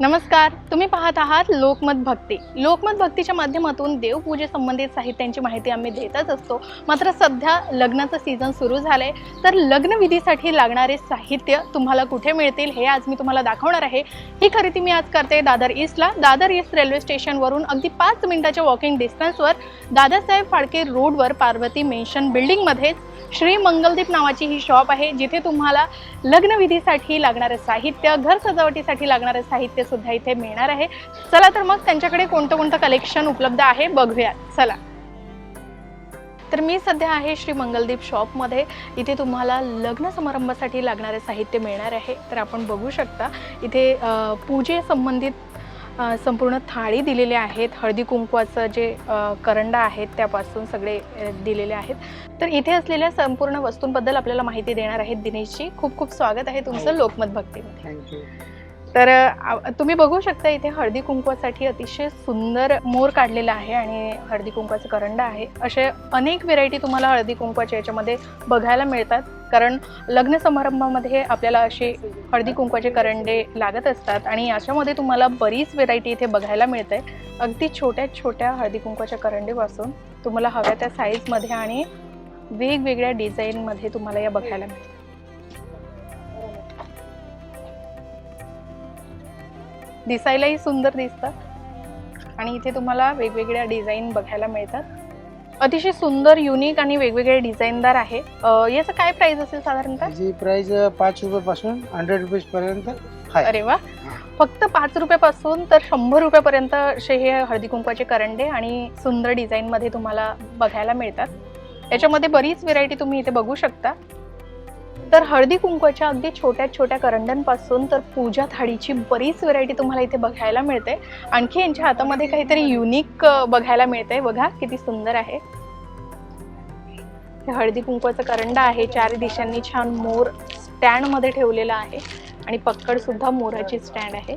नमस्कार तुम्ही पाहत आहात लोकमत भक्ती. लोकमत भक्तीच्या माध्यमातून देवपूजेसंबंधित साहित्यांची माहिती आम्ही देतच असतो. मात्र सध्या लग्नाचं सीझन सुरू झालं आहे तर लग्नविधीसाठी लागणारे साहित्य तुम्हाला कुठे मिळतील हे आज मी तुम्हाला दाखवणार आहे. ही खरेदी मी आज करते दादर ईस्टला दादर ईस्ट रेल्वे स्टेशनवरून अगदी पाच मिनिटाच्या वॉकिंग डिस्टन्सवर दादासाहेब फाळके रोडवर पार्वती मेन्शन बिल्डिंगमध्येच श्री मंगलदीप नावाची ही शॉप आहे. जिथे तुम्हाला लग्नविधीसाठी लागणारं साहित्य घर सजावटीसाठी लागणारं साहित्य सुद्धा इथे मिळणार आहे. चला तर मग त्यांच्याकडे कोणतं कोणतं कलेक्शन उपलब्ध आहे बघूयात. चला. तर मी सध्या आहे श्री मंगलदीप शॉपमध्ये इथे तुम्हाला लग्न समारंभासाठी लागणारे साहित्य मिळणार आहे. तर आपण बघू शकता इथे अ, पूजे संबंधित अ, संपूर्ण थाळी दिलेले आहेत. हळदी कुंकवाचं जे करंडा आहेत त्यापासून सगळे दिलेले आहेत. तर इथे असलेल्या संपूर्ण वस्तूंबद्दल आपल्याला माहिती देणार आहेत दिनेशजी. खूप खूप स्वागत आहे तुमचं लोकमत भक्तीमध्ये. थँक्यू तर तुम्ही बघू शकता इथे हळदी कुंकवासाठी अतिशय सुंदर मोर काढलेला आहे आणि हळदी कुंकवाचं करंडा आहे. असे अनेक व्हेरायटी तुम्हाला हळदी कुंकवाच्या याच्यामध्ये बघायला मिळतात. कारण लग्न समारंभामध्ये आपल्याला असे हळदी कुंकवाचे करंडे लागत असतात आणि याच्यामध्ये तुम्हाला बरीच व्हेरायटी इथे बघायला मिळते. अगदी छोट्या छोट्या हळदी कुंकवाच्या करंडेपासून तुम्हाला हव्या त्या साईजमध्ये आणि वेगवेगळ्या डिझाईनमध्ये तुम्हाला या बघायला मिळतात. दिसायलाही सुंदर दिसतात. आणि इथे तुम्हाला वेगवेगळ्या डिझाईन बघायला मिळतात. अतिशय सुंदर युनिक आणि वेगवेगळे डिझाईनदार आहे. याचं काय प्राइस असेल साधारणतः? त्याची प्राइस पाच रुपयापासून हंड्रेड रुपीज पर्यंत आहे अरे वा. फक्त पाच रुपयापासून तर शंभर रुपयापर्यंत असे हे हळदी कुंकवाचे करंडे आणि सुंदर डिझाईनमध्ये तुम्हाला बघायला मिळतात. याच्यामध्ये बरीच व्हेरायटी तुम्ही इथे बघू शकता. तर हळदी कुंकवाच्या अगदी छोट्या छोट्या करंड्यांपासून तर पूजा थाळीची बरीच व्हेरायटी तुम्हाला इथे बघायला मिळते. आणखी यांच्या हातामध्ये काहीतरी युनिक बघायला मिळते बघा किती सुंदर आहे. हळदी कुंकवाचा करंडा आहे. चार दिशांनी छान मोर स्टँडमध्ये ठेवलेला आहे. आणि पक्कड सुद्धा मोराची स्टँड आहे.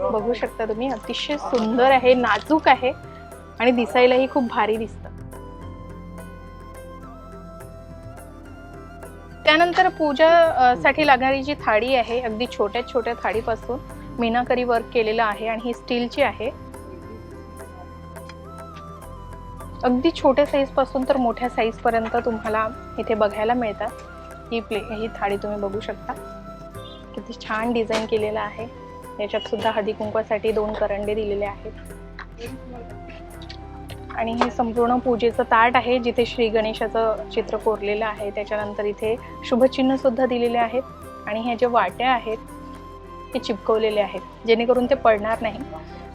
बघू शकता तुम्ही अतिशय सुंदर आहे नाजूक आहे. आणि दिसायलाही खूप भारी दिसते त्यानंतर पूजा साठी लागणारी जी थाळी आहे अगदी छोट्या छोट्या थाळीपासून मीनाकरी वर्क केलेलं आहे आणि ही स्टीलची आहे. अगदी छोट्या साईजपासून तर मोठ्या साईज पर्यंत तुम्हाला इथे बघायला मिळतात. ही प्ले ही थाळी तुम्ही बघू शकता. किती छान डिझाईन केलेलं आहे. याच्यात सुद्धा हळदी कुंकवासाठी दोन करंडे दिलेले आहेत. आणि हे संपूर्ण पूजेचं ताट आहे जिथे श्री गणेशाचं चित्र कोरलेलं आहे. त्याच्यानंतर इथे शुभचिन्ह सुद्धा दिलेले आहेत आणि ह्या ज्या वाट्या आहेत ते चिपकवलेले आहेत जेणेकरून ते पडणार नाही.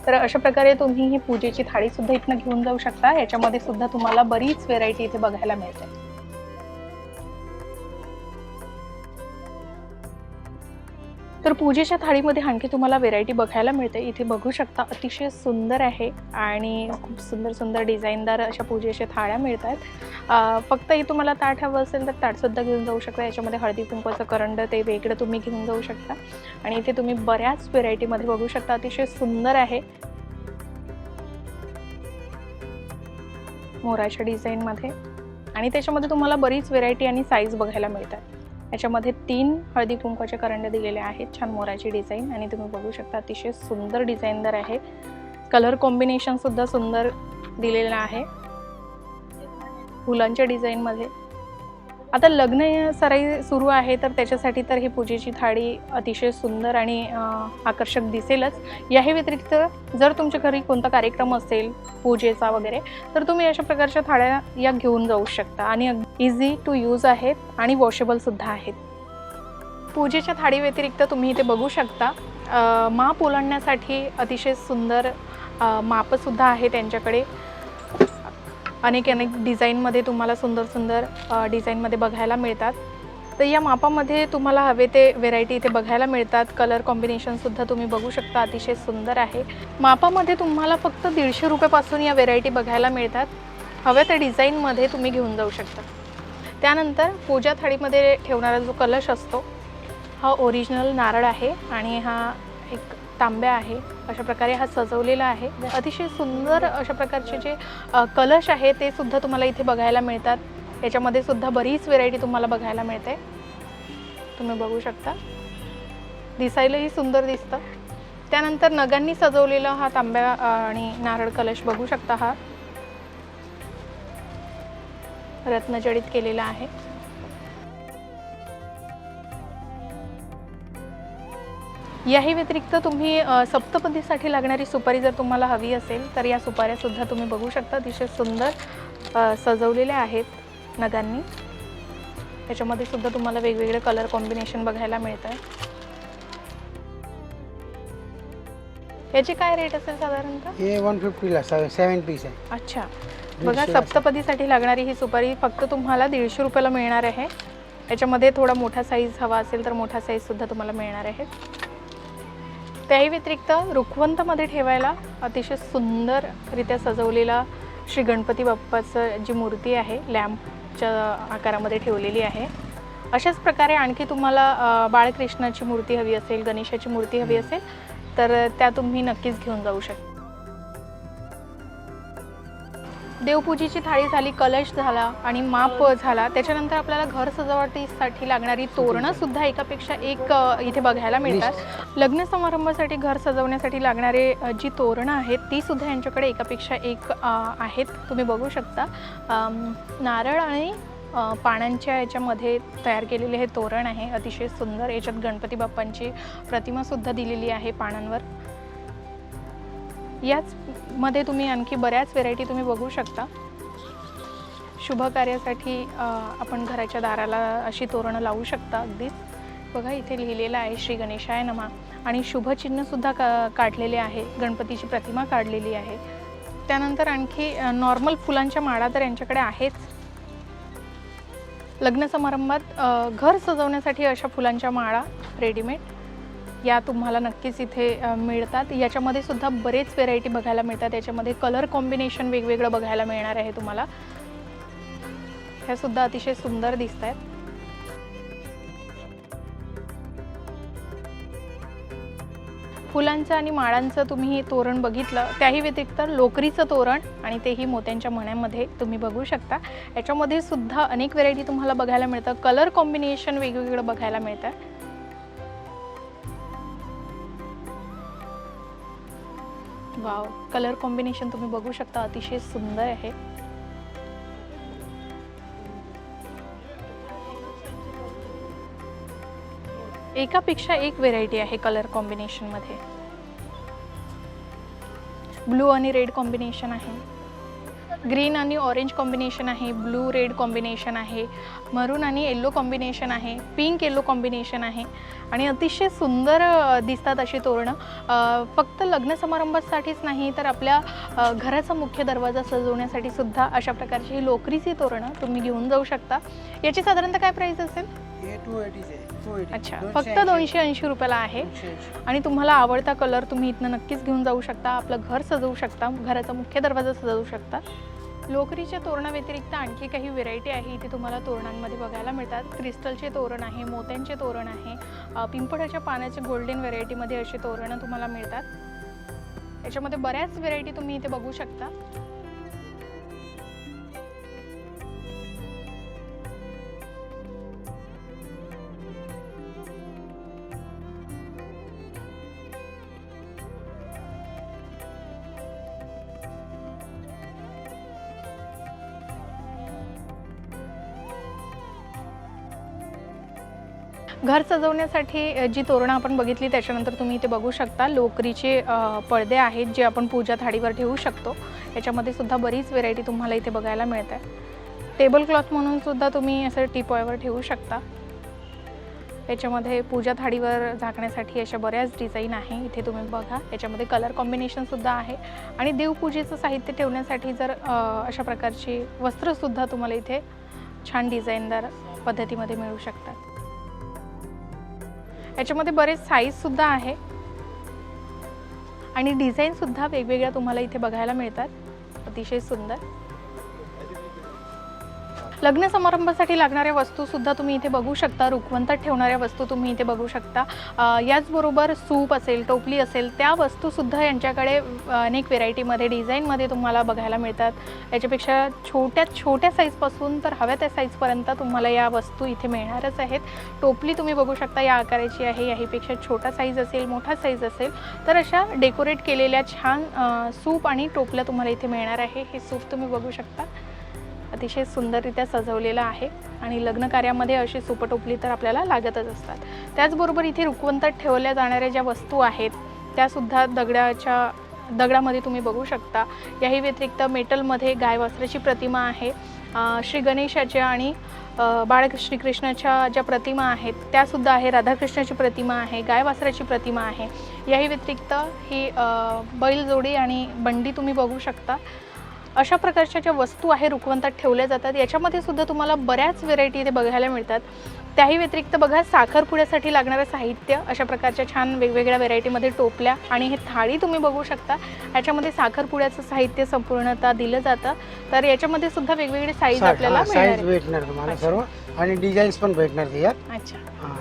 तर अशा प्रकारे तुम्ही ही पूजेची थाळी सुद्धा इथनं घेऊन जाऊ शकता. याच्यामध्ये सुद्धा तुम्हाला बरीच व्हेरायटी इथे बघायला मिळते. तर पूजेच्या थाळीमध्ये आणखी तुम्हाला व्हेरायटी बघायला मिळते. इथे बघू शकता अतिशय सुंदर आहे आणि खूप सुंदर सुंदर डिझाईनदार अशा पूजेच्या थाळ्या मिळतात आहेत फक्त हे तुम्हाला ताट हवं असेल तर ताटसुद्धा घेऊन जाऊ शकता. याच्यामध्ये हळदी कुंकवाचं करंड ते वेगळं तुम्ही घेऊन जाऊ शकता. आणि इथे तुम्ही बऱ्याच व्हेरायटीमध्ये बघू शकता अतिशय सुंदर आहे. मोराच्या डिझाईनमध्ये. आणि त्याच्यामध्ये तुम्हाला बरीच व्हेरायटी आणि साईज बघायला मिळतात. याच्यामध्ये तीन हळदी कुंकवाचे करंडे दिलेले आहेत. छान मोराची डिझाईन आणि तुम्ही बघू शकता अतिशय सुंदर डिझाईनदार आहे. कलर कॉम्बिनेशन सुद्धा सुंदर दिलेलं आहे. फुलांच्या डिझाईनमध्ये आता लग्न सराई सुरू आहे तर त्याच्यासाठी तर ही पूजेची थाळी अतिशय सुंदर आणि आकर्षक दिसेलच. याही व्यतिरिक्त जर तुमच्या घरी कोणता कार्यक्रम असेल पूजेचा वगैरे तर तुम्ही अशा प्रकारच्या थाळ्या या घेऊन जाऊ शकता आणि इझी टू यूज आहेत आणि वॉशेबलसुद्धा आहेत. पूजेच्या थाळी व्यतिरिक्त तुम्ही इथे बघू शकता माप ओलांडण्यासाठी अतिशय सुंदर मापसुद्धा आहे त्यांच्याकडे. अनेक अनेक डिझाईनमध्ये तुम्हाला सुंदर सुंदर डिझाईनमध्ये बघायला मिळतात. तर या मापामध्ये तुम्हाला हवे ते व्हेरायटी इथे बघायला मिळतात. कलर कॉम्बिनेशनसुद्धा तुम्ही बघू शकता. अतिशय सुंदर आहे. मापामध्ये तुम्हाला फक्त दीडशे रुपयापासून या व्हेरायटी बघायला मिळतात. हव्या त्या डिझाईनमध्ये तुम्ही घेऊन जाऊ शकता. त्यानंतर पूजा थाळीमध्ये ठेवणारा जो कलश असतो हा ओरिजिनल नारळ आहे आणि हा तांब्या आहे अशा प्रकारे हा सजवलेला आहे. अतिशय सुंदर अशा प्रकारचे जे कलश आहे ते सुद्धा तुम्हाला इथे बघायला मिळतात. याच्यामध्ये सुद्धा बरीच व्हेरायटी तुम्हाला बघायला मिळते. तुम्ही बघू शकता. दिसायलाही सुंदर दिसतं. त्यानंतर नगांनी सजवलेला हा तांब्या आणि नारळ कलश बघू शकता हा. रत्नजडित केलेला आहे. याही व्यतिरिक्त तुम्ही सप्तपदीसाठी लागणारी सुपारी जर तुम्हाला हवी असेल तर या सुपाऱ्या सुद्धा तुम्ही बघू शकता. अतिशय सुंदर सजवलेल्या आहेत नगांनी. त्याच्यामध्ये सुद्धा तुम्हाला वेगवेगळे कलर कॉम्बिनेशन बघायला मिळत आहे याची काय रेट असेल साधारणतः? हे वन फिफ्टीला सेवन पीस आहे. अच्छा. बघा सप्तपदीसाठी लागणारी ही सुपारी फक्त तुम्हाला दीडशे रुपयाला मिळणार आहे. याच्यामध्ये थोडा मोठा साईज हवा असेल तर मोठा साईज सुद्धा तुम्हाला मिळणार आहे. त्याही व्यतिरिक्त रुखवंतमध्ये ठेवायला अतिशय सुंदररित्या सजवलेला श्री गणपती बाप्पाचं जी मूर्ती आहे लॅम्पच्या आकारामध्ये ठेवलेली आहे. अशाच प्रकारे आणखी तुम्हाला बाळकृष्णाची मूर्ती हवी असेल गणेशाची मूर्ती हवी असेल तर त्या तुम्ही नक्कीच घेऊन जाऊ शकता. देवपूजेची थाळी झाली कलश झाला आणि माप झाला. त्याच्यानंतर आपल्याला घर सजावटीसाठी लागणारी तोरणं सुद्धा एकापेक्षा एक इथे बघायला मिळतात. लग्न समारंभासाठी घर सजवण्यासाठी लागणारे जी तोरणं आहेत ती सुद्धा यांच्याकडे एकापेक्षा एक आहेत. तुम्ही बघू शकता. नारळ आणि पानांच्या याच्यामध्ये तयार केलेले हे तोरण आहे. अतिशय सुंदर. याच्यात गणपती बाप्पांची प्रतिमा सुद्धा दिलेली आहे पानांवर. याच मध्ये तुम्ही आणखी बऱ्याच व्हेरायटी तुम्ही बघू शकता. शुभ कार्यासाठी आपण घराच्या दाराला अशी तोरणं लावू शकता अगदीच. बघा इथे लिहिलेलं आहे श्री गणेशाय नमा आणि शुभचिन्हसुद्धा का काढलेले आहे. गणपतीची प्रतिमा काढलेली आहे. त्यानंतर आणखी नॉर्मल फुलांच्या माळा तर यांच्याकडे आहेच. लग्न समारंभात घर सजवण्यासाठी अशा फुलांच्या माळा रेडीमेड या तुम्हाला नक्कीच इथे मिळतात. याच्यामध्ये सुद्धा बरेच व्हेरायटी बघायला मिळतात. याच्यामध्ये कलर कॉम्बिनेशन वेगवेगळं बघायला मिळणार आहे तुम्हाला. ह्या सुद्धा अतिशय सुंदर दिसत आहेत फुलांचं आणि माळांचं तुम्ही तोरण बघितलं त्याही व्यतिरिक्त लोकरीचं तोरण आणि तेही मोत्यांच्या मण्यामध्ये तुम्ही बघू शकता. याच्यामध्ये सुद्धा अनेक व्हेरायटी तुम्हाला बघायला मिळतं. कलर कॉम्बिनेशन वेगवेगळं बघायला मिळतं. वाव. कलर कॉम्बिनेशन तुम्ही बघू शकता अतिशय सुंदर आहे. एकापेक्षा एक व्हेरायटी आहे कलर कॉम्बिनेशनमध्ये ब्लू आणि रेड कॉम्बिनेशन आहे. ग्रीन आणि ऑरेंज कॉम्बिनेशन आहे ब्लू रेड कॉम्बिनेशन आहे मरून आणि येल्लो कॉम्बिनेशन आहे पिंक येल्लो कॉम्बिनेशन आहे आणि अतिशय सुंदर दिसतात अशी तोरणं. फक्त लग्न समारंभासाठीच नाही तर आपल्या घराचा मुख्य दरवाजा सजवण्यासाठी सुद्धा अशा प्रकारची ही लोकरीची तोरणं तुम्ही घेऊन जाऊ शकता. याची साधारणतः काय प्राईस असेल? अच्छा. फक्त दोनशे ऐंशी रुपयाला आहे. आणि तुम्हाला आवडता कलर तुम्ही इथनं नक्कीच घेऊन जाऊ शकता. आपलं घर सजवू शकता. घराचा मुख्य दरवाजा सजवू शकता. लोकरीच्या तोरणा व्यतिरिक्त आणखी काही व्हेरायटी आहे. इथे तुम्हाला तोरणांमध्ये बघायला मिळतात. क्रिस्टलचे तोरण आहे मोत्यांचे तोरण आहे पिंपळाच्या पाण्याचे गोल्डन व्हेरायटीमध्ये असे तोरणं तुम्हाला मिळतात. याच्यामध्ये बऱ्याच व्हेरायटी तुम्ही इथे बघू शकता. घर सजवण्यासाठी जी तोरणं आपण बघितली त्याच्यानंतर तुम्ही इथे बघू शकता लोकरीचे पडदे आहेत जे आपण पूजा थाळीवर ठेवू शकतो. याच्यामध्ये सुद्धा बरीच व्हेरायटी तुम्हाला इथे बघायला मिळत आहे टेबल क्लॉथ म्हणून सुद्धा तुम्ही असं टीपॉयवर ठेवू शकता. याच्यामध्ये पूजा थाळीवर झाकण्यासाठी अशा बऱ्याच डिझाईन आहे. इथे तुम्ही बघा. याच्यामध्ये कलर कॉम्बिनेशनसुद्धा आहे. आणि देवपूजेचं साहित्य ठेवण्यासाठी जर अशा प्रकारची वस्त्रसुद्धा तुम्हाला इथे छान डिझाईनदार पद्धतीमध्ये मिळू शकतात. याच्यामध्ये बरेच साईजसुद्धा आहे. आणि डिझाईनसुद्धा वेगवेगळ्या तुम्हाला इथे बघायला मिळतात. अतिशय सुंदर. लग्न समारंभासाठी लागणाऱ्या वस्तू सुद्धा तुम्ही इथे बघू शकता. रुखवंतात ठेवणाऱ्या वस्तू तुम्ही इथे बघू शकता. याचबरोबर सूप असेल टोपली असेल त्या वस्तूसुद्धा यांच्याकडे अनेक व्हेरायटीमध्ये डिझाईनमध्ये तुम्हाला बघायला मिळतात. याच्यापेक्षा छोट्यात छोट्या साईजपासून तर हव्या त्या साईजपर्यंत तुम्हाला या वस्तू इथे मिळणारच आहेत. टोपली तुम्ही बघू शकता या आकाराची आहे. याहीपेक्षा छोटा साईज असेल मोठा साईज असेल तर अशा डेकोरेट केलेल्या छान सूप आणि टोपल्या तुम्हाला इथे मिळणार आहे. हे सूप तुम्ही बघू शकता. अतिशय सुंदररित्या सजवलेलं आहे आणि लग्न कार्यामध्ये अशी सुपटोपली तर आपल्याला लागतच असतात. त्याचबरोबर इथे रुखवंतात ठेवल्या जाणाऱ्या ज्या वस्तू आहेत त्यासुद्धा दगडाच्या दगडामध्ये तुम्ही बघू शकता. याही व्यतिरिक्त मेटलमध्ये गाय वासराची प्रतिमा आहे. श्री गणेशाच्या आणि बाळ श्रीकृष्णाच्या ज्या प्रतिमा आहेत त्यासुद्धा आहे. राधाकृष्णाची प्रतिमा आहे गाय वासराची प्रतिमा आहे. याही व्यतिरिक्त ही बैलजोडी आणि बंडी तुम्ही बघू शकता. अशा प्रकारच्या ज्या वस्तू आहे रुखवंतात ठेवल्या जातात याच्यामध्ये सुद्धा तुम्हाला बऱ्याच व्हेरायटी इथे बघायला मिळतात. त्याही व्यतिरिक्त बघा साखरपुड्यासाठी लागणारं साहित्य अशा प्रकारच्या छान वेगवेगळ्या व्हेरायटीमध्ये टोपल्या आणि हे थाळी तुम्ही बघू शकता. याच्यामध्ये साखरपुड्याचं साहित्य संपूर्णतः दिलं जातं. तर याच्यामध्ये सुद्धा वेगवेगळे साईज आपल्याला साईज. भेटणार तुम्हाला. सर्व. आणि डिझाईन्स पण भेटणार त्याच्यात अच्छा. हा.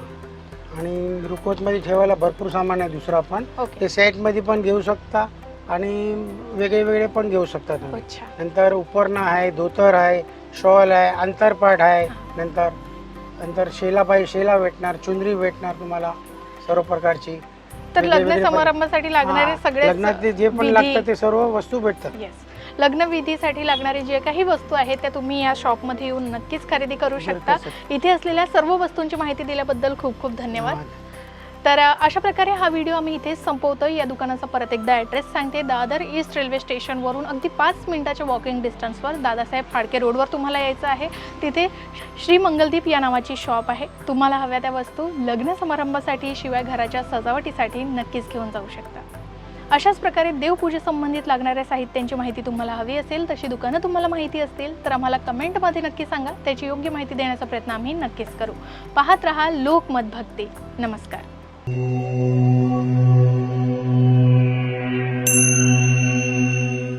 आणि रुकोतमध्ये ठेवायला भरपूर सामान आहे दुसरं पण ते सेटमध्ये पण घेऊ शकता. आणि वेगळे वेगळे पण घेऊ शकता तुम्ही. अच्छा. नंतर उपरणं आहे धोतर आहे शॉल आहे अंतरपाठ आहे नंतर नंतर शेला पाहिजे शेला भेटणार चुंदरी भेटणार तुम्हाला सर्व प्रकारची. तर लग्न समारंभासाठी लागणारे सगळे लग्नात जे पण लागतं ते सर्व वस्तू भेटतात. लग्नविधीसाठी लागणारे जे काही वस्तू आहेत त्या तुम्ही या शॉपमध्ये येऊन नक्कीच खरेदी करू शकता. इथे असलेल्या सर्व वस्तूंची माहिती दिल्याबद्दल खूप खूप धन्यवाद. तर अशा प्रकारे हा व्हिडिओ आम्ही इथेच संपवतो या दुकानाचा परत एकदा ॲड्रेस सांगते. दादर ईस्ट रेल्वे स्टेशनवरून अगदी पाच मिनिटाच्या वॉकिंग डिस्टन्सवर दादासाहेब फाडके रोडवर तुम्हाला यायचं आहे. तिथे श्री मंगलदीप या नावाची शॉप आहे. तुम्हाला हव्या त्या वस्तू लग्न समारंभासाठी शिवाय घराच्या सजावटीसाठी नक्कीच घेऊन जाऊ शकता. अशाच प्रकारे देवपूजेसंबंधित लागणाऱ्या साहित्यांची माहिती तुम्हाला हवी असेल तशी दुकानं तुम्हाला माहिती असतील तर आम्हाला कमेंटमध्ये नक्की सांगा. त्याची योग्य माहिती देण्याचा प्रयत्न आम्ही नक्कीच करू. पाहत रहा लोकमत भक्ती. नमस्कार. Música